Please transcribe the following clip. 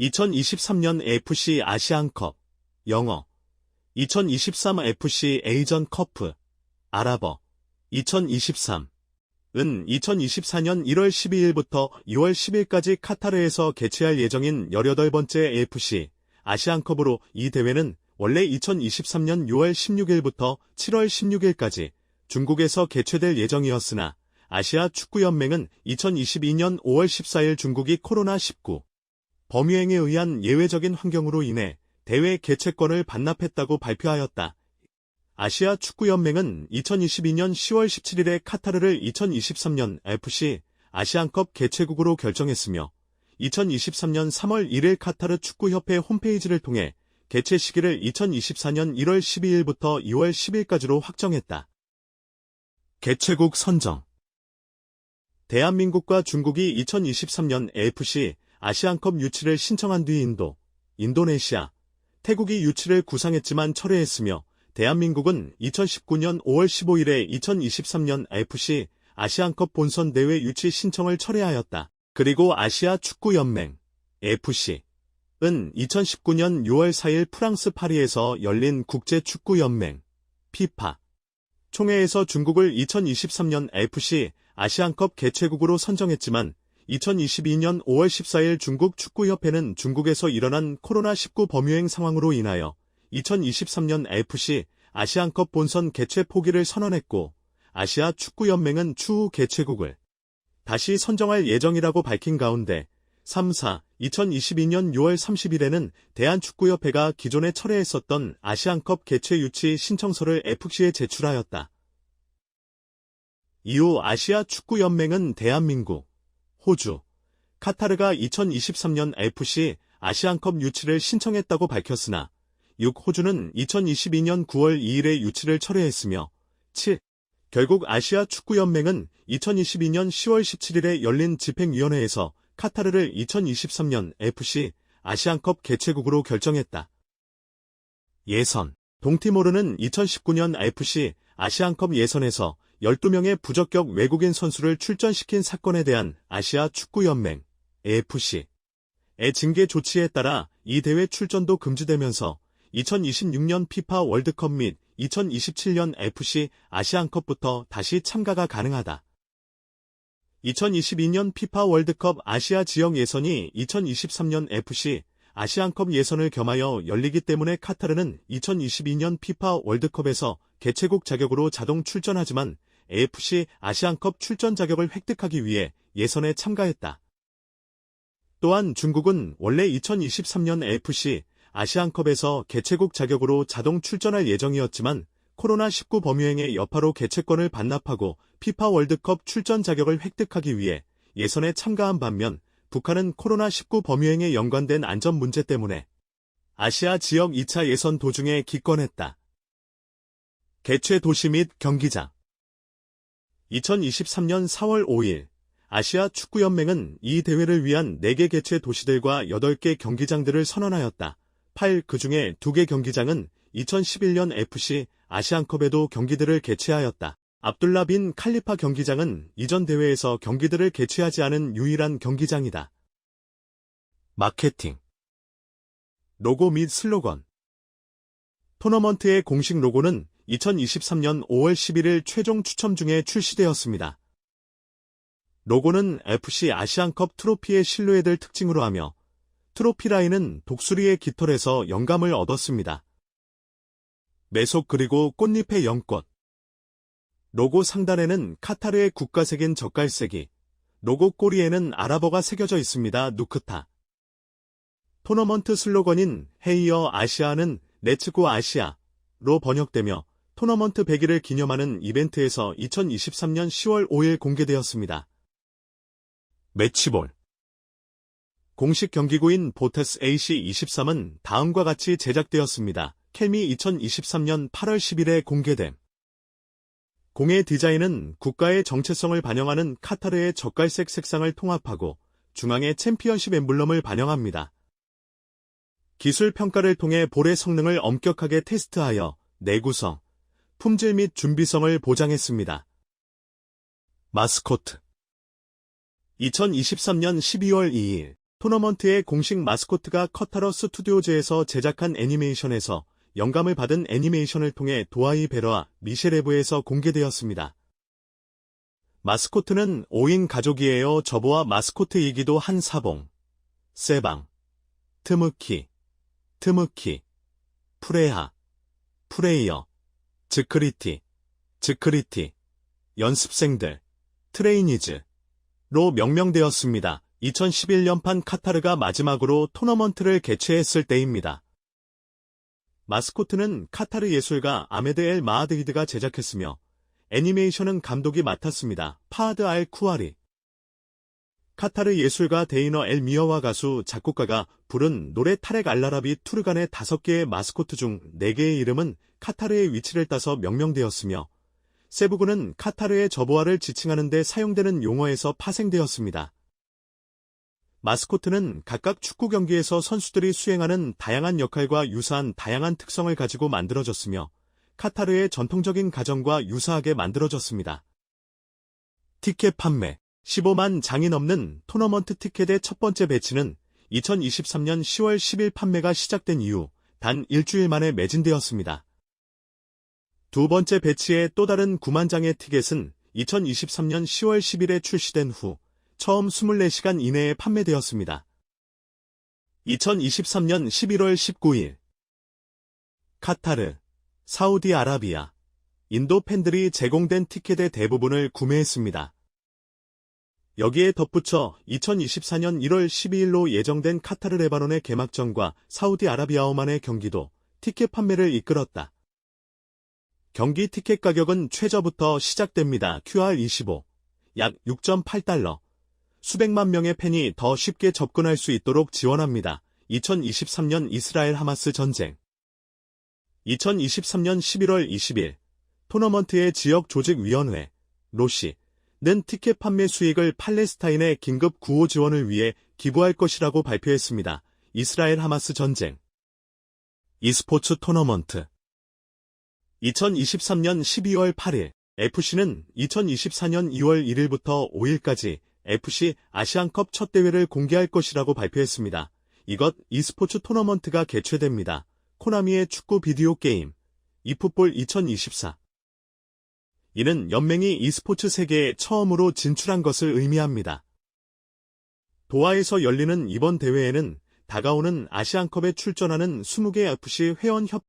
2023년 FC 아시안컵 영어. 2023 FC 에이전 커프 아랍어. 2023은 2024년 1월 12일부터 2월 10일까지 카타르에서 개최할 예정인 18번째 AFC 아시안컵으로 이 대회는 원래 2023년 6월 16일부터 7월 16일까지 중국에서 개최될 예정이었으나 아시아 축구연맹은 2022년 5월 14일 중국이 코로나19 범유행에 의한 예외적인 환경으로 인해 대회 개최권을 반납했다고 발표하였다. 아시아 축구연맹은 2022년 10월 17일에 카타르를 2023년 FC 아시안컵 개최국으로 결정했으며 2023년 3월 1일 카타르 축구협회 홈페이지를 통해 개최 시기를 2024년 1월 12일부터 2월 10일까지로 확정했다. 개최국 선정 대한민국과 중국이 2023년 AFC 아시안컵 유치를 신청한 뒤 인도, 인도네시아, 태국이 유치를 구상했지만 철회했으며 대한민국은 2019년 5월 15일에 2023년 FC 아시안컵 본선 대회 유치 신청을 철회하였다. 그리고 아시아 축구연맹 FC 은 2019년 6월 4일 프랑스 파리에서 열린 국제축구연맹 피파 총회에서 중국을 2023년 FC 아시안컵 개최국으로 선정했지만 2022년 5월 14일 중국 축구협회는 중국에서 일어난 코로나19 범유행 상황으로 인하여 2023년 FC 아시안컵 본선 개최 포기를 선언했고 아시아 축구연맹은 추후 개최국을 다시 선정할 예정이라고 밝힌 가운데 3, 4, 2022년 6월 30일에는 대한축구협회가 기존에 철회했었던 아시안컵 개최 유치 신청서를 FC에 제출하였다. 이후 아시아 축구연맹은 대한민국, 호주, 카타르가 2023년 FC 아시안컵 유치를 신청했다고 밝혔으나 6. 호주는 2022년 9월 2일에 유치를 철회했으며 7. 결국 아시아 축구연맹은 2022년 10월 17일에 열린 집행위원회에서 카타르를 2023년 FC 아시안컵 개최국으로 결정했다. 예선 동티모르는 2019년 FC 아시안컵 예선에서 12명의 부적격 외국인 선수를 출전시킨 사건에 대한 아시아 축구연맹 AFC의 징계 조치에 따라 이 대회 출전도 금지되면서 2026년 피파 월드컵 및 2027년 FC 아시안컵부터 다시 참가가 가능하다. 2022년 피파 월드컵 아시아 지역 예선이 2023년 FC 아시안컵 예선을 겸하여 열리기 때문에 카타르는 2022년 피파 월드컵에서 개최국 자격으로 자동 출전하지만 AFC 아시안컵 출전 자격을 획득하기 위해 예선에 참가했다. 또한 중국은 원래 2023년 AFC 아시안컵에서 개최국 자격으로 자동 출전할 예정이었지만 코로나19 범유행의 여파로 개최권을 반납하고 피파 월드컵 출전 자격을 획득하기 위해 예선에 참가한 반면 북한은 코로나19 범유행에 연관된 안전 문제 때문에 아시아 지역 2차 예선 도중에 기권했다. 개최 도시 및 경기장 2023년 4월 5일 아시아 축구연맹은 이 대회를 위한 4개 개최 도시들과 8개 경기장들을 선언하였다. 8. 그 중에 2개 경기장은 2011년 FC 아시안컵에도 경기들을 개최하였다. 압둘라 빈 칼리파 경기장은 이전 대회에서 경기들을 개최하지 않은 유일한 경기장이다. 마케팅 로고 및 슬로건 토너먼트의 공식 로고는 2023년 5월 11일 최종 추첨 중에 출시되었습니다. 로고는 FC 아시안컵 트로피의 실루엣을 특징으로 하며 트로피 라인은 독수리의 깃털에서 영감을 얻었습니다. 매속 그리고 꽃잎의 연꽃 로고 상단에는 카타르의 국가색인 젓갈색이 로고 꼬리에는 아랍어가 새겨져 있습니다. 누크타 토너먼트 슬로건인 헤이어 아시아는 레츠고 아시아로 번역되며 토너먼트 100일을 기념하는 이벤트에서 2023년 10월 5일 공개되었습니다. 매치볼 공식 경기구인 보테스 AC23은 다음과 같이 제작되었습니다. 캠이 2023년 8월 10일에 공개됨. 공의 디자인은 국가의 정체성을 반영하는 카타르의 젓갈색 색상을 통합하고 중앙의 챔피언십 엠블럼을 반영합니다. 기술 평가를 통해 볼의 성능을 엄격하게 테스트하여 내구성, 품질 및 준비성을 보장했습니다. 마스코트. 2023년 12월 2일 토너먼트의 공식 마스코트가 커타러 스튜디오즈에서 제작한 애니메이션에서 영감을 받은 애니메이션을 통해 도아이 베러와 미셸에브에서 공개되었습니다. 마스코트는 5인 가족이에요. 저보와 마스코트이기도 한 사봉, 세방, 트무키, 트무키, 프레하, 프레이어, 즈크리티, 즈크리티, 연습생들, 트레이니즈로 명명되었습니다. 2011년판 카타르가 마지막으로 토너먼트를 개최했을 때입니다. 마스코트는 카타르 예술가 아메드 엘 마하드히드가 제작했으며 애니메이션은 감독이 맡았습니다. 파하드 알 쿠아리. 카타르 예술가 데이너 엘 미어와 가수 작곡가가 부른 노래 타렉 알라라비 투르간의 다섯 개의 마스코트 중 네 개의 이름은 카타르의 위치를 따서 명명되었으며 세부군은 카타르의 저보아를 지칭하는 데 사용되는 용어에서 파생되었습니다. 마스코트는 각각 축구 경기에서 선수들이 수행하는 다양한 역할과 유사한 다양한 특성을 가지고 만들어졌으며 카타르의 전통적인 가정과 유사하게 만들어졌습니다. 티켓 판매 15만 장이 넘는 토너먼트 티켓의 첫 번째 배치는 2023년 10월 10일 판매가 시작된 이후 단 일주일 만에 매진되었습니다. 두 번째 배치의 또 다른 9만 장의 티켓은 2023년 10월 10일에 출시된 후 처음 24시간 이내에 판매되었습니다. 2023년 11월 19일 카타르, 사우디아라비아, 인도 팬들이 제공된 티켓의 대부분을 구매했습니다. 여기에 덧붙여 2024년 1월 12일로 예정된 카타르 레바논의 개막전과 사우디아라비아 오만의 경기도 티켓 판매를 이끌었다. 경기 티켓 가격은 최저부터 시작됩니다. QR25, 약 6.8달러. 수백만 명의 팬이 더 쉽게 접근할 수 있도록 지원합니다. 2023년 이스라엘 하마스 전쟁 2023년 11월 20일 토너먼트의 지역 조직위원회 로시는 티켓 판매 수익을 팔레스타인의 긴급 구호 지원을 위해 기부할 것이라고 발표했습니다. 이스라엘 하마스 전쟁 e스포츠 토너먼트 2023년 12월 8일 FC는 2024년 2월 1일부터 5일까지 FC 아시안컵 첫 대회를 공개할 것이라고 발표했습니다. 이것 e스포츠 토너먼트가 개최됩니다. 코나미의 축구 비디오 게임 e풋볼 2024 이는 연맹이 e스포츠 세계에 처음으로 진출한 것을 의미합니다. 도하에서 열리는 이번 대회에는 다가오는 아시안컵에 출전하는 20개 FC 회원 협